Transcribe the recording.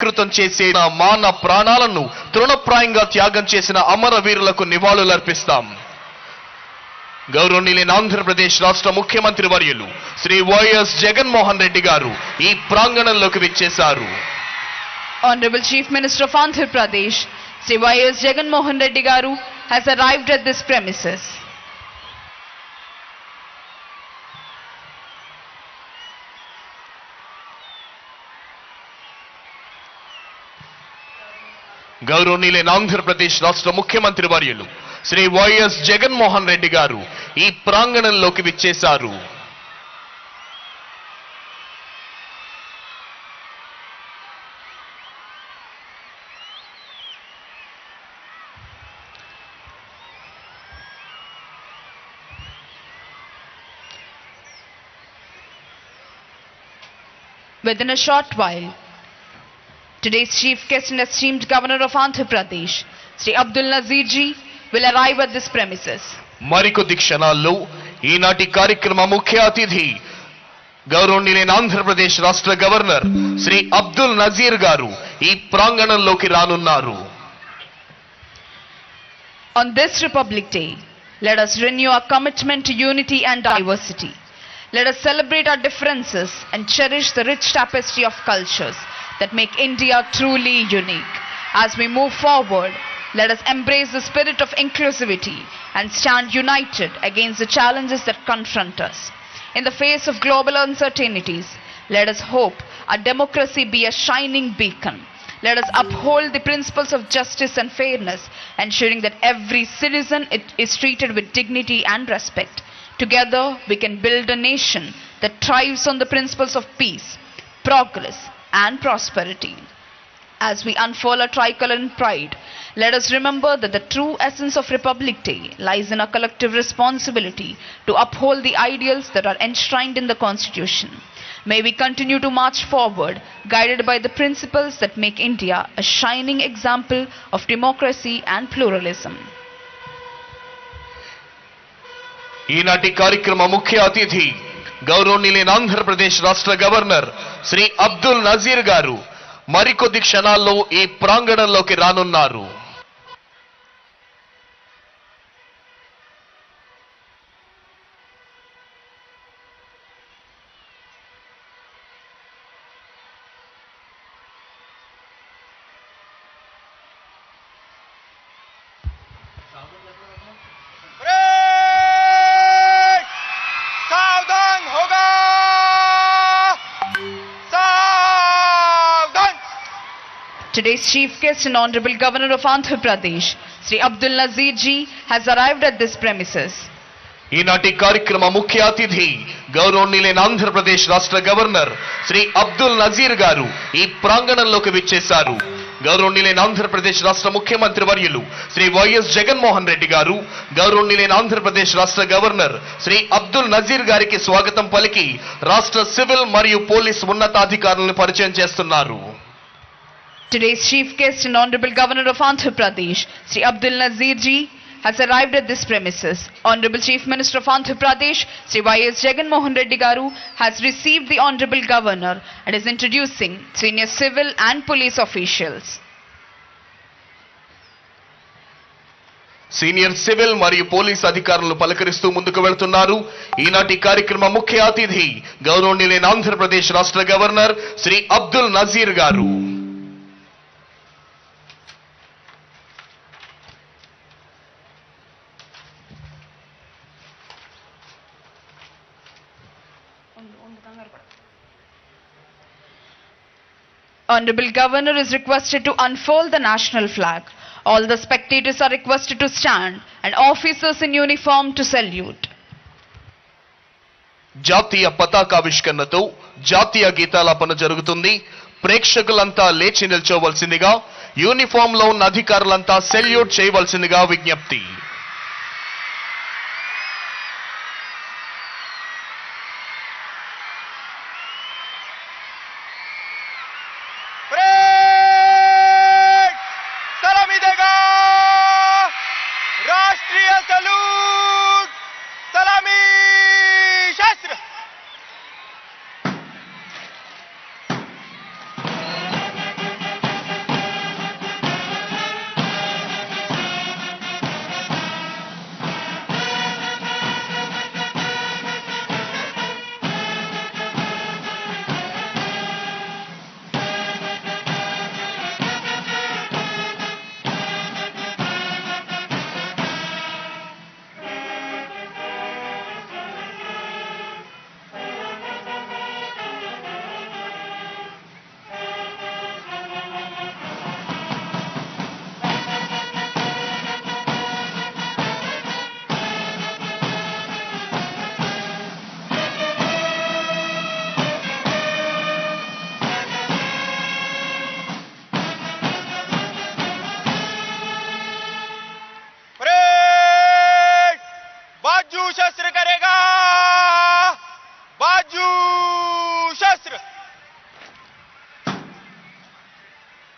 కృతం చేసే నా మాన ప్రాణాలను తృణప్రాయంగా త్యాగం చేసిన అమరవీరులకు నివాళులర్పిస్తాం గౌరవనీయులైన ఆంధ్రప్రదేశ్ రాష్ట్ర ముఖ్యమంత్రి వర్యులు శ్రీ వైఎస్ జగన్మోహన్ రెడ్డి గారు ఈ ప్రాంగణంలోకి విచ్చేశారు Honorable Chief Minister of Andhra Pradesh, Sri Y.S. Jagan Mohan Reddy Garu, has arrived at this premises. గౌరవనీయులైన ఆంధ్రప్రదేశ్ రాష్ట్ర ముఖ్యమంత్రి వర్యులు శ్రీ వైఎస్ జగన్మోహన్ రెడ్డి గారు ఈ ప్రాంగణంలోకి విచ్చేశారు. Within a short while, today's chief guest and esteemed governor of Andhra Pradesh, Sri Abdul Nazir ji, will arrive at this premises. మరికొద్ది క్షణాల్లో ఈనాటి కార్యక్రమ ముఖ్య అతిథి గౌరవనీయులైన ఆంధ్రప్రదేశ్ రాష్ట్ర గవర్నర్ శ్రీ అబ్దుల్ నజీర్ గారు ఈ ప్రాంగణంలోకి రానున్నారు On this Republic Day, let us renew our commitment to unity and diversity. Let us celebrate our differences and cherish the rich tapestry of cultures that make India truly unique. As we move forward, let us embrace the spirit of inclusivity and stand united against the challenges that confront us. In the face of global uncertainties, let us hope our democracy be a shining beacon. Let us uphold the principles of justice and fairness, ensuring that every citizen is treated with dignity and respect. Together, we can build a nation that thrives on the principles of peace, progress, and prosperity. As we unfurl our tricolor in pride, let us remember that the true essence of Republic Day lies in our collective responsibility to uphold the ideals that are enshrined in the Constitution. May we continue to march forward, guided by the principles that make India a shining example of democracy and pluralism. ఈనాటి కార్యక్రమ ముఖ్య అతిథి గౌరవనీయులైన ఆంధ్రప్రదేశ్ రాష్ట్ర governor Shri Abdul Nazir గారు మరికొద్ది క్షణాల్లో ఈ ప్రాంగణంలోకి రానున్నారు. Today's chief guest and Honorable Governor of Andhra Pradesh, Sri Abdul Nazir ji, has arrived at this premises. ఈనాటి కార్యక్రమ ముఖ్య అతిథి గౌరవనీయులైన ఆంధ్రప్రదేశ్ రాష్ట్ర గవర్నర్ శ్రీ అబ్దుల్ నజీర్ గారు ఈ ప్రాంగణంలోకి విచ్చేశారు గౌరవనీయులైన ఆంధ్రప్రదేశ్ రాష్ట్ర ముఖ్యమంత్రి వర్యులు శ్రీ వైఎస్ జగన్మోహన్ రెడ్డి గారు గౌరవనీయులైన ఆంధ్రప్రదేశ్ రాష్ట్ర గవర్నర్ శ్రీ అబ్దుల్ నజీర్ గారికి స్వాగతం పలికి రాష్ట్ర సివిల్ మరియు పోలీస్ ఉన్నతాధికారులను పరిచయం చేస్తున్నారు Today's chief guest and Honorable Governor of Andhra Pradesh, Sri Abdul Nazir ji, has arrived at this premises. Honorable Chief Minister of Andhra Pradesh, Sri Y.S. Jagan Mohan Reddy Garu, has received the Honorable Governor and is introducing senior civil and police officials. Senior civil మరియు police అధికారులు పలకరిస్తూ ముందుకు వెళ్తున్నారు ఈనాటి కార్యక్రమ ముఖ్య అతిథి గౌరవనీయులైన ఆంధ్రప్రదేశ్ రాష్ట్ర గవర్నర్ శ్రీ అబ్దుల్ నజీర్ గారు Honorable Governor is requested to unfold the national flag. All the spectators are requested to stand and officers in uniform to salute. జాతీయ పతాకావిష్కరణతో జాతీయ గీతాలాపన జరుగుతుంది ప్రేక్షకులంతా లేచి నిల్చోవలసిందిగా యూనిఫామ్లో ఉన్న అధికారులంతా సెల్యూట్ చేయవలసిందిగా విజ్ఞప్తి